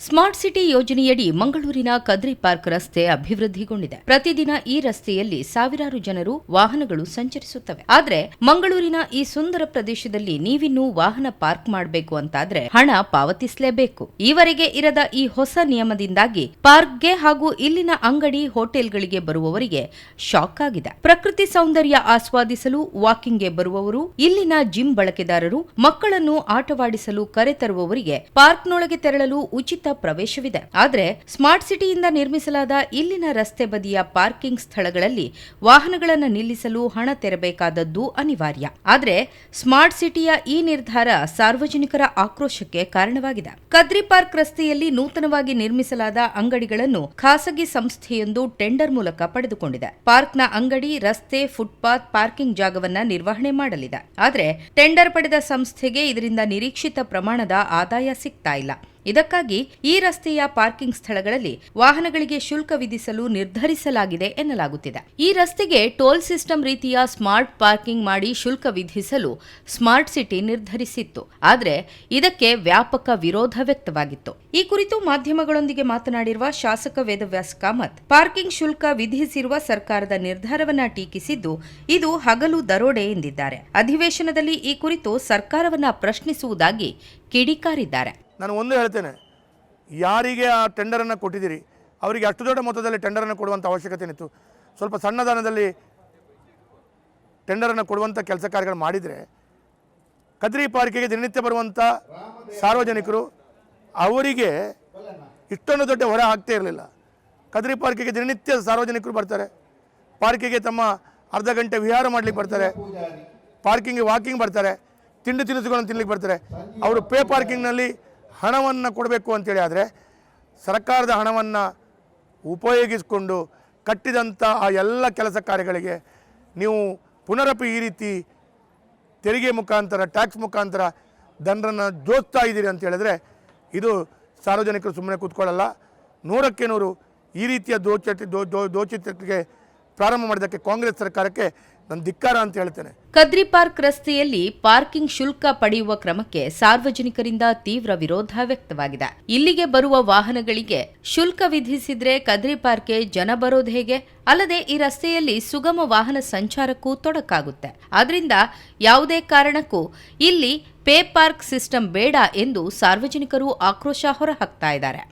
Smart city ಯೋಜನೆಯಡಿ ಮಂಗಳೂರಿನ Kadri park ರಸ್ತೆ ಅಭಿವೃದ್ಧಿಗೊಂಡಿದೆ. ಪ್ರತಿದಿನ ಈ ರಸ್ತೆಯಲ್ಲಿ ಸಾವಿರಾರು ಜನರು ವಾಹನಗಳು ಸಂಚರಿಸುತ್ತವೆ. ಆದ್ರೆ ಮಂಗಳೂರಿನ ಈ ಸುಂದರ ಪ್ರದೇಶದಲ್ಲಿ ನೀವಿನ್ನೂ ವಾಹನ ಪಾರ್ಕ್ ಮಾಡಬೇಕು ಅಂತಾದ್ರೆ ಹಣ ಪಾವತಿಸಲೇಬೇಕು. ಈವರೆಗೆ ಇರದ ಈ ಹೊಸ ನಿಯಮದಿಂದಾಗಿ ಪಾರ್ಕ್ಗೆ ಹಾಗೂ ಇಲ್ಲಿನ ಅಂಗಡಿ ಹೋಟೆಲ್ಗಳಿಗೆ ಬರುವವರಿಗೆ ಶಾಕ್ ಆಗಿದೆ. ಪ್ರಕೃತಿ ಸೌಂದರ್ಯ ಆಸ್ವಾದಿಸಲು ವಾಕಿಂಗ್ಗೆ ಬರುವವರು, ಇಲ್ಲಿನ ಜಿಮ್ ಬಳಕೆದಾರರು, ಮಕ್ಕಳನ್ನು ಆಟವಾಡಿಸಲು ಕರೆತರುವವರಿಗೆ ಪಾರ್ಕ್ನೊಳಗೆ ತೆರಳಲು ಉಚಿತ ಪ್ರವೇಶವಿದೆ. ಆದರೆ ಸ್ಮಾರ್ಟ್ ಸಿಟಿಯಿಂದ ನಿರ್ಮಿಸಲಾದ ಇಲ್ಲಿನ ರಸ್ತೆ ಬದಿಯ ಪಾರ್ಕಿಂಗ್ ಸ್ಥಳಗಳಲ್ಲಿ ವಾಹನಗಳನ್ನು ನಿಲ್ಲಿಸಲು ಹಣ ತೆರಬೇಕಾದದ್ದು ಅನಿವಾರ್ಯ. ಆದರೆ ಸ್ಮಾರ್ಟ್ ಸಿಟಿಯ ಈ ನಿರ್ಧಾರ ಸಾರ್ವಜನಿಕರ ಆಕ್ರೋಶಕ್ಕೆ ಕಾರಣವಾಗಿದೆ. ಕದ್ರಿ ಪಾರ್ಕ್ ರಸ್ತೆಯಲ್ಲಿ ನೂತನವಾಗಿ ನಿರ್ಮಿಸಲಾದ ಅಂಗಡಿಗಳನ್ನು ಖಾಸಗಿ ಸಂಸ್ಥೆಯೊಂದು ಟೆಂಡರ್ ಮೂಲಕ ಪಡೆದುಕೊಂಡಿದೆ. ಪಾರ್ಕ್ನ ಅಂಗಡಿ, ರಸ್ತೆ, ಫುಟ್ಪಾತ್, ಪಾರ್ಕಿಂಗ್ ಜಾಗವನ್ನ ನಿರ್ವಹಣೆ ಮಾಡಲಿದೆ. ಆದರೆ ಟೆಂಡರ್ ಪಡೆದ ಸಂಸ್ಥೆಗೆ ಇದರಿಂದ ನಿರೀಕ್ಷಿತ ಪ್ರಮಾಣದ ಆದಾಯ ಸಿಗ್ತಾ ಇಲ್ಲ. ಇದಕ್ಕಾಗಿ ಈ ರಸ್ತೆಯ ಪಾರ್ಕಿಂಗ್ ಸ್ಥಳಗಳಲ್ಲಿ ವಾಹನಗಳಿಗೆ ಶುಲ್ಕ ವಿಧಿಸಲು ನಿರ್ಧರಿಸಲಾಗಿದೆ ಎನ್ನಲಾಗುತ್ತಿದೆ. ಈ ರಸ್ತೆಗೆ ಟೋಲ್ ಸಿಸ್ಟಮ್ ರೀತಿಯ ಸ್ಮಾರ್ಟ್ ಪಾರ್ಕಿಂಗ್ ಮಾಡಿ ಶುಲ್ಕ ವಿಧಿಸಲು ಸ್ಮಾರ್ಟ್ ಸಿಟಿ ನಿರ್ಧರಿಸಿತ್ತು. ಆದರೆ ಇದಕ್ಕೆ ವ್ಯಾಪಕ ವಿರೋಧ ವ್ಯಕ್ತವಾಗಿತ್ತು. ಈ ಕುರಿತು ಮಾಧ್ಯಮಗಳೊಂದಿಗೆ ಮಾತನಾಡಿರುವ ಶಾಸಕ ವೇದವ್ಯಾಸ್ ಕಾಮತ್, ಪಾರ್ಕಿಂಗ್ ಶುಲ್ಕ ವಿಧಿಸಿರುವ ಸರ್ಕಾರದ ನಿರ್ಧಾರವನ್ನು ಟೀಕಿಸಿದ್ದು ಇದು ಹಗಲು ದರೋಡೆ ಎಂದಿದ್ದಾರೆ. ಅಧಿವೇಶನದಲ್ಲಿ ಈ ಕುರಿತು ಸರ್ಕಾರವನ್ನ ಪ್ರಶ್ನಿಸುವುದಾಗಿ ಕಿಡಿಕಾರಿದ್ದಾರೆ. ನಾನು ಒಂದು ಹೇಳ್ತೇನೆ, ಯಾರಿಗೆ ಆ ಟೆಂಡರನ್ನು ಕೊಟ್ಟಿದ್ದೀರಿ, ಅವರಿಗೆ ಅಷ್ಟು ದೊಡ್ಡ ಮೊತ್ತದಲ್ಲಿ ಟೆಂಡರನ್ನು ಕೊಡುವಂಥ ಅವಶ್ಯಕತೆ ಇತ್ತು ಸ್ವಲ್ಪ ಸಣ್ಣದಾನದಲ್ಲಿ ಟೆಂಡರನ್ನು ಕೊಡುವಂಥ ಕೆಲಸ ಕಾರ್ಯಗಳು ಮಾಡಿದರೆ, ಕದ್ರಿ ಪಾರ್ಕಿಗೆ ದಿನನಿತ್ಯ ಬರುವಂಥ ಸಾರ್ವಜನಿಕರು, ಅವರಿಗೆ ಇಷ್ಟೊಂದು ದೊಡ್ಡ ಹೊರೆ ಹಾಕ್ತಾ ಇರಲಿಲ್ಲ. ಕದ್ರಿ ಪಾರ್ಕಿಗೆ ದಿನನಿತ್ಯ ಸಾರ್ವಜನಿಕರು ಬರ್ತಾರೆ. ಪಾರ್ಕಿಗೆ ತಮ್ಮ ಅರ್ಧ ಗಂಟೆ ವಿಹಾರ ಮಾಡ್ಲಿಕ್ಕೆ ಬರ್ತಾರೆ. ಪಾರ್ಕಿಂಗ್ ವಾಕಿಂಗ್ ಬರ್ತಾರೆ. ತಿಂಡಿ ತಿನಿಸುಗಳನ್ನು ತಿನ್ಲಿಕ್ಕೆ ಬರ್ತಾರೆ. ಅವರು ಪೇ ಪಾರ್ಕಿಂಗ್ನಲ್ಲಿ ಹಣವನ್ನು ಕೊಡಬೇಕು ಅಂತೇಳಿ ಆದರೆ ಸರ್ಕಾರದ ಹಣವನ್ನು ಉಪಯೋಗಿಸಿಕೊಂಡು ಕಟ್ಟಿದಂಥ ಆ ಎಲ್ಲ ಕೆಲಸ ಕಾರ್ಯಗಳಿಗೆ ನೀವು ಪುನರಪಿ ಈ ರೀತಿ ತೆರಿಗೆ ಮುಖಾಂತರ, ಟ್ಯಾಕ್ಸ್ ಮುಖಾಂತರ ಜನರನ್ನು ಜೋಸ್ತಾ ಇದ್ದೀರಿ ಅಂತ ಹೇಳಿದ್ರೆ ಇದು ಸಾರ್ವಜನಿಕರು ಸುಮ್ಮನೆ ಕೂತ್ಕೊಳ್ಳಲ್ಲ. ನೂರಕ್ಕೆ ನೂರು ಈ ರೀತಿಯ ದೋಚಟಿ ದೋ ದೋ ದೋಚಿತಕ್ಕೆ ಪ್ರಾರಂಭ ಮಾಡಿದ್ದಕ್ಕೆ ಕಾಂಗ್ರೆಸ್ ಸರ್ಕಾರಕ್ಕೆ ನಾನು ಧಿಕ್ಕಾರ ಅಂತ ಹೇಳ್ತೇನೆ. ಕದ್ರಿ ಪಾರ್ಕ್ ರಸ್ತೆಯಲ್ಲಿ ಪಾರ್ಕಿಂಗ್ ಶುಲ್ಕ ಪಡೆಯುವ ಕ್ರಮಕ್ಕೆ ಸಾರ್ವಜನಿಕರಿಂದ ತೀವ್ರ ವಿರೋಧ ವ್ಯಕ್ತವಾಗಿದೆ. ಇಲ್ಲಿಗೆ ಬರುವ ವಾಹನಗಳಿಗೆ ಶುಲ್ಕ ವಿಧಿಸಿದ್ರೆ ಕದ್ರಿ ಪಾರ್ಕ್ಗೆ ಜನ ಬರೋದು ಹೇಗೆ? ಅಲ್ಲದೆ ಈ ರಸ್ತೆಯಲ್ಲಿ ಸುಗಮ ವಾಹನ ಸಂಚಾರಕ್ಕೂ ತೊಡಕಾಗುತ್ತೆ. ಆದ್ರಿಂದ ಯಾವುದೇ ಕಾರಣಕ್ಕೂ ಇಲ್ಲಿ ಪೇ ಪಾರ್ಕ್ ಸಿಸ್ಟಮ್ ಬೇಡ ಎಂದು ಸಾರ್ವಜನಿಕರು ಆಕ್ರೋಶ ಹೊರಹಾಕ್ತಾ ಇದ್ದಾರೆ.